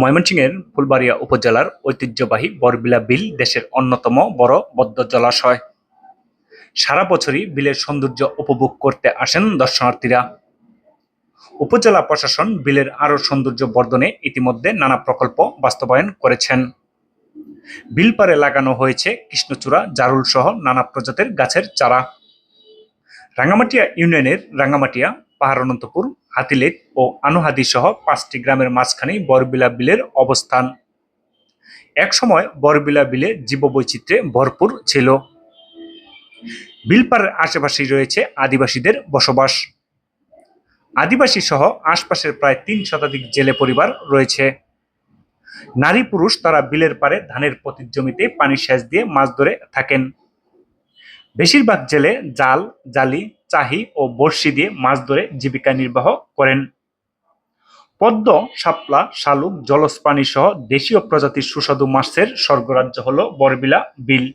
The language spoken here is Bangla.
ময়মনসিংহের ফুলবাড়িয়া উপজেলার ঐতিহ্যবাহী বরবিলা বিল দেশের অন্যতম বড় বদ্ধ জলাশয়। সারা বছরই বিলের সৌন্দর্য উপভোগ করতে আসেন দর্শনার্থীরা। উপজেলা প্রশাসন বিলের আরও সৌন্দর্য বর্ধনে ইতিমধ্যে নানা প্রকল্প বাস্তবায়ন করেছেন। বিল বিলপারে লাগানো হয়েছে কৃষ্ণচূড়া জারুল সহ নানা প্রজাতির গাছের চারা। রাঙ্গামাটিয়া ইউনিয়নের রাঙ্গামাটিয়া পাহাড়নন্তপুর হাতিলেক ও আনুহাদি সহ পাঁচটি গ্রামের মাঝখানেই বরবিলা বিলের অবস্থান। একসময় বরবিলা বিলে জীববৈচিত্র্যে ভরপুর ছিল। বিলপাড়ের আশেপাশেই রয়েছে আদিবাসীদের বসবাস। আদিবাসী সহ আশপাশের প্রায় তিন শতাধিক জেলে পরিবার রয়েছে। নারী পুরুষ তারা বিলের পারে ধানের পতির জমিতে পানি সেচ দিয়ে মাছ ধরে থাকেন। বেশিরভাগ জেলে জাল, জালি, চাহি ও বড়শি দিয়ে মাছ ধরে জীবিকা নির্বাহ করেন। পদ্ম, শাপলা, শালুক, জলজ প্রাণী সহ দেশীয় প্রজাতির সুস্বাদু মাছের স্বর্গরাজ্য হল বরবিলা, বিল।